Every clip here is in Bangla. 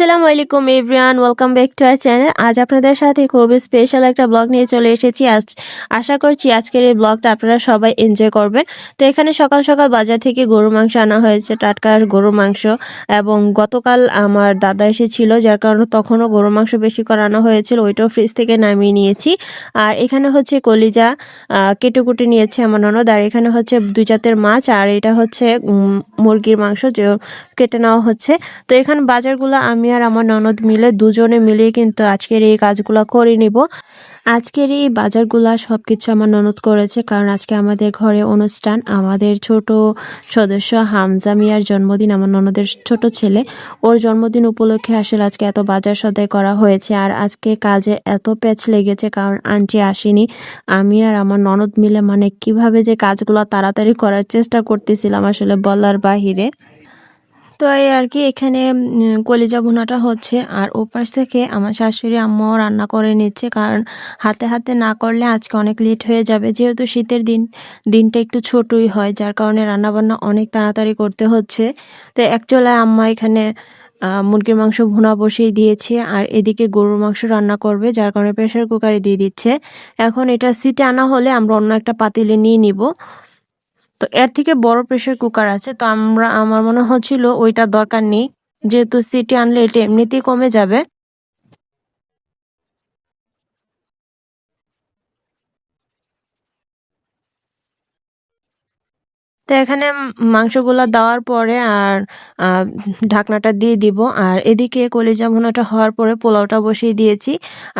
আসসালামু আলাইকুম, everyone. Welcome back to our channel. আজ আপনাদের সাথে খুবই স্পেশাল একটা ব্লগ নিয়ে চলে এসেছি। আজ আশা করছি আজকের এই ব্লগটা আপনারা সবাই এনজয় করবেন। তো এখানে সকাল সকাল বাজার থেকে গরু মাংস আনা হয়েছে, টাটকার গরু মাংস। এবং গতকাল আমার দাদা এসেছিল, যার কারণে তখনও গরু মাংস বেশি করে আনা হয়েছিল। ওইটাও ফ্রিজ থেকে নামিয়ে নিয়েছি। আর এখানে হচ্ছে কলিজা কেটে কুটে নিয়েছে আমার ননদ। আর এখানে হচ্ছে দুই জাতের মাছ। আর এটা হচ্ছে মুরগির মাংস। যে কেটে নেওয়া হচ্ছে। তো এখানে বাজারগুলো আমি আর আমার ননদ মিলে দুজনে মিলে কিন্তু আজকের এই কাজগুলো করে নিব। আজকের এই বাজারগুলা সব কিছু আমার ননদ করেছে কারণ আজকে আমাদের ঘরে অনুষ্ঠান। আমাদের ছোট সদস্য হামজা মিয়ার জন্মদিন, আমার ননদের ছোট ছেলে। ওর জন্মদিন উপলক্ষে আসলে আজকে এত বাজার সদাই করা হয়েছে আর আজকে কাজে এত প্যাচ লেগেছে কারণ আন্টি আসেনি। আমি আর আমার ননদ মিলে মানে কীভাবে যে কাজগুলো তাড়াতাড়ি করার চেষ্টা করতেছিলাম আসলে বলার বাহিরে। তো এই আর কি এখানে কলিজা ভুনাটা হচ্ছে। আর ওপাশ থেকে আমার শাশুড়ি আম্মাও রান্না করে নিচ্ছে। কারণ হাতে হাতে না করলে আজকে অনেক লেট হয়ে যাবে। যেহেতু শীতের দিন, দিনটা একটু ছোটই হয়, যার কারণে রান্নাবান্না অনেক তাড়াতাড়ি করতে হচ্ছে। তো অ্যাকচুয়ালি আম্মা এখানে মুরগির মাংস ভুনা বসিয়ে দিয়েছে। আর এদিকে গরুর মাংস রান্না করবে, যার কারণে প্রেশার কুকারে দিয়ে দিচ্ছে। এখন এটা সিটে আনা হলে আমরা অন্য একটা পাতিলে নিয়ে নিব। তো এর থেকে বড় প্রেসার কুকার আছে। তো আমরা, আমার মনে হচ্ছিল ওইটা দরকার নেই। যেহেতু সিটি আনলে এটা এমনিতেই কমে যাবে। তো এখানে মাংসগুলা দেওয়ার পরে আর ঢাকনাটা দিয়ে দিব। আর এদিকে কলিজা ভুনাটা হওয়ার পরে পোলাওটা বসিয়ে দিয়েছি।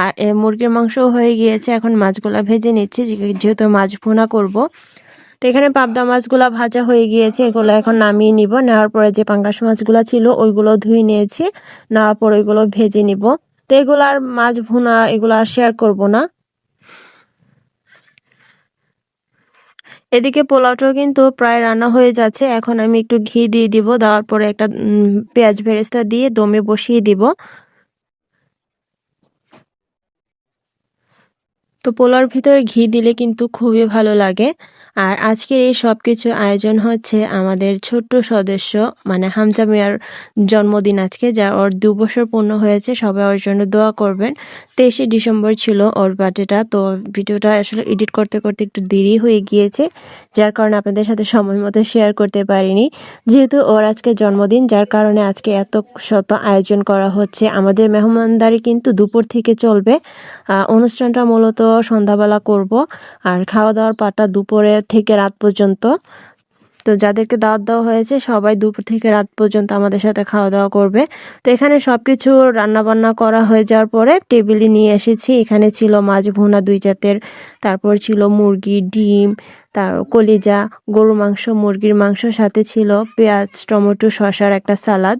আর মুরগির মাংস হয়ে গিয়েছে। এখন মাছগুলা ভেজে নিচ্ছি। যেহেতু মাছ ভুনা করব তো এখানে পাবদা মাছগুলা ভাজা হয়ে গিয়েছে, এগুলো এখন নামিয়ে নিব। নেওয়ার পরে যে পাঙ্গাস মাছগুলা ছিল, ওইগুলো ধুয়ে নিয়েছি। নেওয়ার পর ওইগুলো ভেজে নিব। তো এগুলো আর মাছ ভুনা, এগুলো আর শেয়ার করব না। এদিকে পোলাওটাও কিন্তু প্রায় রান্না হয়ে যাচ্ছে। এখন আমি একটু ঘি দিয়ে দিব। দেওয়ার পরে একটা পেঁয়াজ বেরেস্তা দিয়ে দমে বসিয়ে দিব। তো পোলাওর ভিতরে ঘি দিলে কিন্তু খুবই ভালো লাগে। আর আজকের এই সব কিছু আয়োজন হচ্ছে আমাদের ছোট্ট সদস্য মানে হামজা মিয়ার জন্মদিন আজকে, যা ওর দু বছর পূর্ণ হয়েছে। সবাই ওর জন্য দোয়া করবেন। তেইশে ডিসেম্বর ছিল ওর বার্থডেটা, তো ভিডিওটা আসলে এডিট করতে করতে একটু দেরি হয়ে গিয়েছে, যার কারণে আপনাদের সাথে সময় মতো শেয়ার করতে পারিনি। যেহেতু ওর আজকে জন্মদিন, যার কারণে আজকে এত শত আয়োজন করা হচ্ছে। আমাদের মেহমানদারি কিন্তু দুপুর থেকে চলবে। অনুষ্ঠানটা মূলত সন্ধ্যাবেলা করব। আর খাওয়া দাওয়ার পাটা দুপুরে থেকে রাত পর্যন্ত। তো যাদেরকে দাওয়াত দেওয়া হয়েছে, সবাই দুপুর থেকে রাত পর্যন্ত আমাদের সাথে খাওয়া দাওয়া করবে। তো এখানে সবকিছু রান্না বান্না করা হয়ে যাওয়ার পরে টেবিলে নিয়ে এসেছি। এখানে ছিল মাছ ভুনা দুই জাতের, তারপর ছিল মুরগি, ডিম, তার কলিজা গরু মাংস, মুরগির মাংস, সাথে ছিল পেঁয়াজ, টমেটো, শসার একটা সালাদ।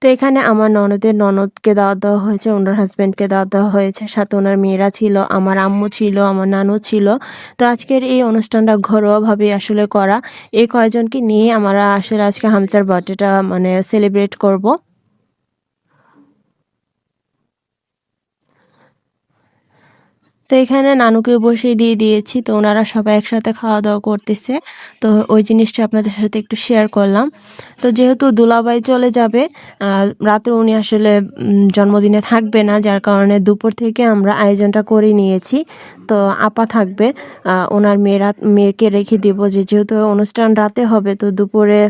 তো এখানে আমার ননদের ননদকে দাওয়াত দেওয়া হয়েছে, ওনার হাজব্যান্ডকে দাওয়াত দেওয়া হয়েছে, সাথে ওনার মেয়েরা ছিল, আমার আম্মু ছিল, আমার নানু ছিল। তো আজকের এই অনুষ্ঠানটা ঘরোয়াভাবে আসলে করা। এই কয়জনকে নিয়ে আমরা আসলে আজকে হামচার বার্থডেটা মানে সেলিব্রেট করব। তো এখানে নানুকে বসিয়ে দিয়ে দিয়েছি, তো ওনারা সবাই একসাথে খাওয়া দাওয়া করতেছে। তো ওই জিনিসটা আপনাদের সাথে একটু শেয়ার করলাম। তো যেহেতু দুলাবাই চলে যাবে রাতে উনি আসলে জন্মদিনে থাকবে না, যার কারণে দুপুর থেকে আমরা আয়োজনটা করে নিয়েছি। তো আপা থাকবে ওনার মেয়েরা, মেয়েকে রেখে দিব যে যেহেতু অনুষ্ঠান রাতে হবে, তো দুপুরে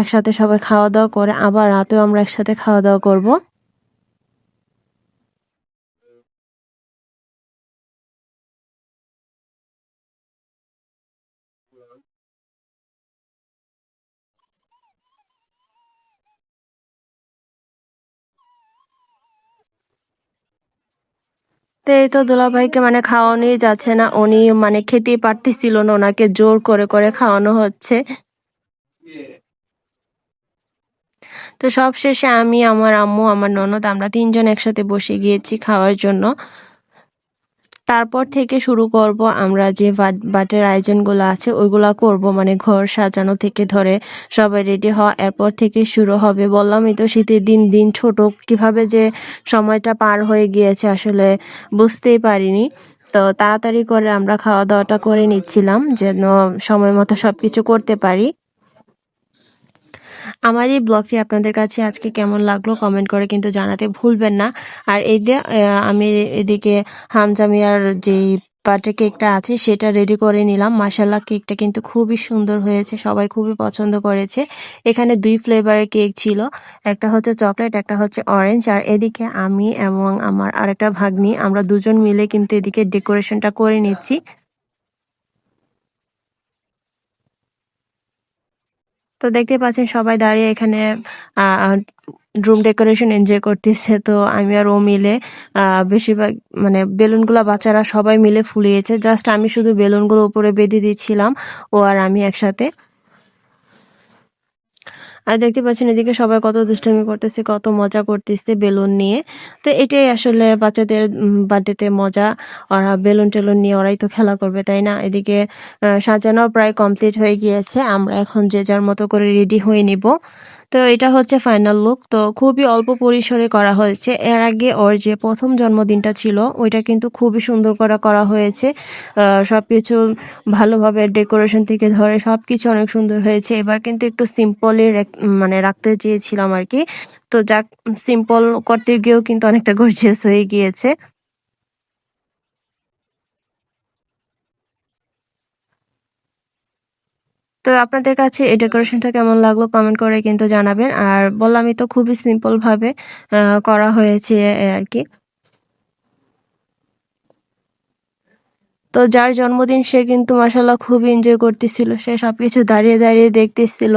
একসাথে সবাই খাওয়া দাওয়া করে, আবার রাতেও আমরা একসাথে খাওয়া দাওয়া করব। তো এই তো মানে খাওয়ানোই যাচ্ছে না। উনি মানে খেতেই পারতেছিল না, ওনাকে জোর করে করে খাওয়ানো হচ্ছে। তো সব শেষে আমি, আমার আম্মু, আমার ননদ, আমরা তিনজন একসাথে বসে গিয়েছি খাওয়ার জন্য। তারপর থেকে শুরু করব আমরা যে বাট- বাটের আয়োজনগুলো আছে, ওইগুলা করব। মানে ঘর সাজানো থেকে ধরে সবাই রেডি হওয়া, এরপর থেকে শুরু হবে। বললামই তো শীতের দিন দিন ছোট। কীভাবে যে সময়টা পার হয়ে গিয়েছে আসলে বুঝতেই পারিনি। তো তাড়াতাড়ি করে আমরা খাওয়া দাওয়াটা করে নিচ্ছিলাম, যেন সময় মতো সবকিছু করতে পারি। আমার এই ব্লগটি আপনাদের কাছে আজকে কেমন লাগল কমেন্ট করে কিন্তু জানাতে ভুলবেন না। আর এই যে আমি এদিকে হামজামিয়ার যে বার্থডে কেকটা আছে সেটা রেডি করে নিলাম। মাসাল্লাহ কেকটা কিন্তু খুবই সুন্দর হয়েছে, সবাই খুবই পছন্দ করেছে। এখানে দুই ফ্লেভারের কেক ছিল, একটা হচ্ছে চকলেট একটা হচ্ছে অরেঞ্জ আর এদিকে আমি এবং আমার আরেকটা ভাগ্নি, আমরা দুজন মিলে কিন্তু এদিকে ডেকোরেশনটা করে নিচ্ছি। তো দেখতে পাচ্ছেন সবাই দাঁড়িয়ে এখানে রুম ডেকোরেশন এনজয় করতেছে। তো আমি আর ও মিলে বেশিরভাগ মানে বেলুনগুলো বাচ্চারা সবাই মিলে ফুলিয়েছে। জাস্ট আমি শুধু বেলুনগুলো উপরে বেঁধে দিচ্ছিলাম। ও আর আমি একসাথে। আর দেখতে পাচ্ছেন এদিকে সবাই কত দুষ্টুমি করতেছে, কত মজা করতেছে বেলুন নিয়ে। তো এটাই আসলে বাচ্চাদের বার্থডেতে মজা। ওরা বেলুন টেলুন নিয়ে ওরাই তো খেলা করবে, তাই না? এদিকে সাজানো প্রায় কমপ্লিট হয়ে গিয়েছে। আমরা এখন যে যার মতো করে রেডি হয়ে নিব। তো এটা হচ্ছে ফাইনাল লুক তো খুবই অল্প পরিসরে করা হয়েছে। এর আগে ওর যে প্রথম জন্মদিনটা ছিল, ওইটা কিন্তু খুবই সুন্দর করে করা হয়েছে। সব কিছু ভালোভাবে ডেকোরেশন থেকে ধরে সব কিছু অনেক সুন্দর হয়েছে। এবার কিন্তু একটু সিম্পলি মানে রাখতে চেয়েছিলাম আর কি। তো যাক সিম্পল করতে গিয়েও কিন্তু অনেকটা গর্জিয়াস হয়ে গিয়েছে। তো আপনাদের কাছে এই ডেকোরেশনটা কেমন লাগল কমেন্ট করে কিন্তু জানাবেন। আর বললামই তো খুবই সিম্পল ভাবে আহ, করা হয়েছে আর কি। তো যার জন্মদিন সে কিন্তু মাসাল্লাহ খুবই এনজয় করতেছিল। সে সবকিছু দাঁড়িয়ে দাঁড়িয়ে দেখতেছিল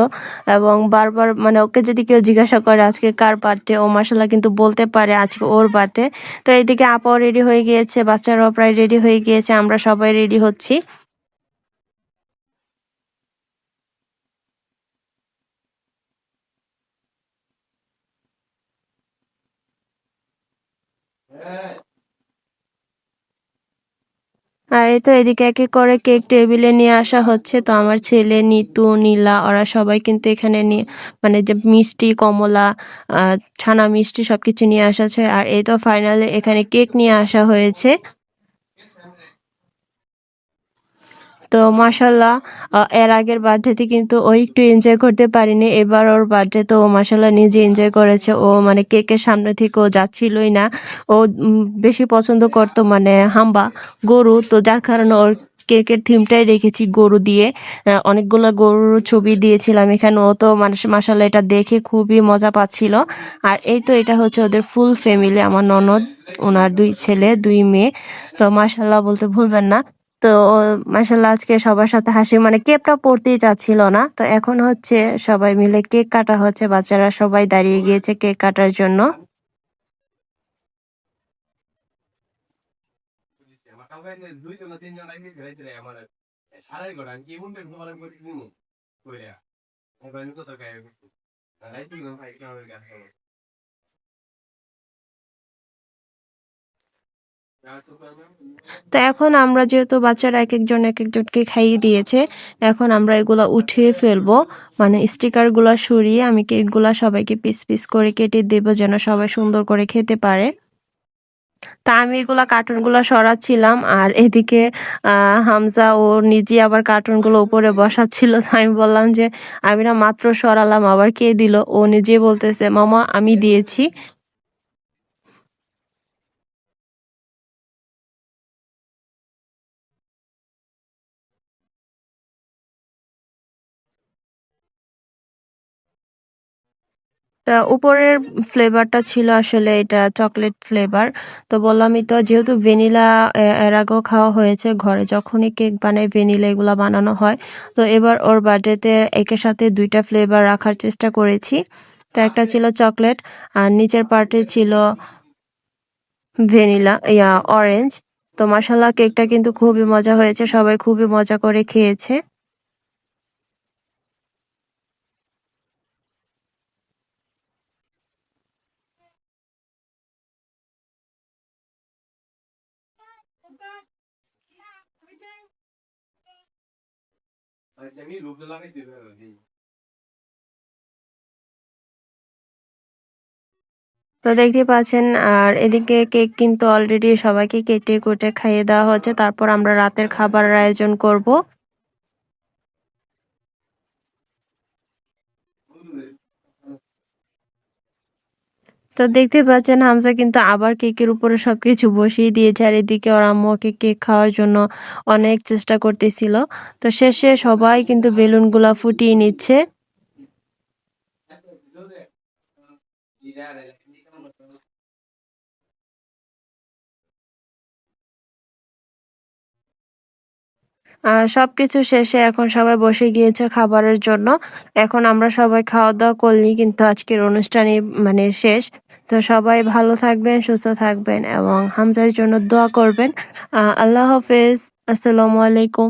এবং বারবার মানে ওকে যদি কেউ জিজ্ঞাসা করে আজকে কার বার্থডে ও মাসাল্লাহ কিন্তু বলতে পারে আজকে ওর বার্থডে তো এইদিকে আপাও রেডি হয়ে গিয়েছে বাচ্চারাও প্রায় রেডি হয়ে গিয়েছে আমরা সবাই রেডি হচ্ছি। আর এই তো এদিকে এক এক করে কেক টেবিলে নিয়ে আসা হচ্ছে। তো আমার ছেলে, নিতু, নীলা, ওরা সবাই কিন্তু এখানে নিয়ে মানে যে মিষ্টি, কমলা ছানা মিষ্টি সব কিছু নিয়ে আসা আছে আর এই তো ফাইনালে এখানে কেক নিয়ে আসা হয়েছে। তো মাসাল্লাহ এর আগের বার্থডেতে কিন্তু ও একটু এনজয় করতে পারিনি। এবার ওর বার্থডে তো ও মাসাল্লাহ নিজে এনজয় করেছে। ও মানে কেকের সামনে থেকে ও যাচ্ছিলই না। ও বেশি পছন্দ করতো মানে হাম্বা, গরু। তো যার কারণে ওর কেকের থিমটাই রেখেছি, গরু দিয়ে। অনেকগুলো গরুর ছবি দিয়েছিলাম এখানে। ও তো মানে মাসাল্লাহ এটা দেখে খুবই মজা পাচ্ছিল। আর এই তো এটা হচ্ছে ওদের ফুল ফ্যামিলি আমার ননদ ওনার দুই ছেলে, দুই মেয়ে। তো মাসাল্লাহ বলতে ভুলবেন না। তো মাসাল্লাহ আজকে সবার সাথে হাসি মানে কেকটা পড়তেই চাচ্ছিল না। তো এখন হচ্ছে সবাই মিলে কেক কাটা হচ্ছে, বাচ্চারা সবাই দাঁড়িয়ে গিয়েছে কেক কাটার জন্য। তো এখন আমরা যেহেতু বাচ্চারা এক একজন এক একজনকে খাইয়ে দিয়েছে, এখন আমরা এগুলা উঠিয়ে ফেলব। মানে স্টিকারগুলা সরিয়ে আমি কেকগুলা সবাইকে পিস পিস করে কেটে দেবো যেন সবাই সুন্দর করে খেতে পারে। তা আমি এগুলা কার্টুনগুলা সরাচ্ছিলাম আর এদিকে হামজা ও নিজে আবার কার্টুনগুলো উপরে বসাচ্ছিল। আমি বললাম যে, আমি না মাত্র সরালাম, আবার কে দিল? ও নিজে বলতেছে, মামা, আমি দিয়েছি। তা উপরের ফ্লেভারটা ছিল আসলে এটা চকলেট ফ্লেভার তো বললামই তো যেহেতু ভ্যানিলা এর আগেও খাওয়া হয়েছে ঘরে যখনই কেক বানায় ভ্যানিলা এগুলা বানানো হয়। তো এবার ওর বার্থডেতে একের সাথে দুইটা ফ্লেভার রাখার চেষ্টা করেছি। তো একটা ছিল চকলেট আর নিচের পার্টে ছিল ভ্যানিলা ইয়া অরেঞ্জ তো মাসাল্লাহ কেকটা কিন্তু খুবই মজা হয়েছে সবাই খুবই মজা করে খেয়েছে। তো দেখতে পাচ্ছেন, আর এদিকে কেক কিন্তু অলরেডি সবাইকে কেটে কুটে খাইয়ে দেওয়া হচ্ছে। তারপর আমরা রাতের খাবারের আয়োজন করব। তো দেখতে পাচ্ছেন হামজা কিন্তু আবার কেকের উপরে সবকিছু বসিয়ে দিয়েছে, আর এদিকে ওর আম্মুকে কেক খাওয়ার জন্য অনেক চেষ্টা করতেছিল। তো শেষে সবাই কিন্তু বেলুনগুলা ফুটিয়ে নিচ্ছে। আর সবকিছু শেষে এখন সবাই বসে গিয়েছে খাবারের জন্য। এখন আমরা সবাই খাওয়া দাওয়া করলি, কিন্তু আজকের অনুষ্ঠানই মানে শেষ। তো সবাই ভালো থাকবেন, সুস্থ থাকবেন এবং হামজার জন্য দোয়া করবেন। আল্লাহ হাফেজ। আসসালামু আলাইকুম।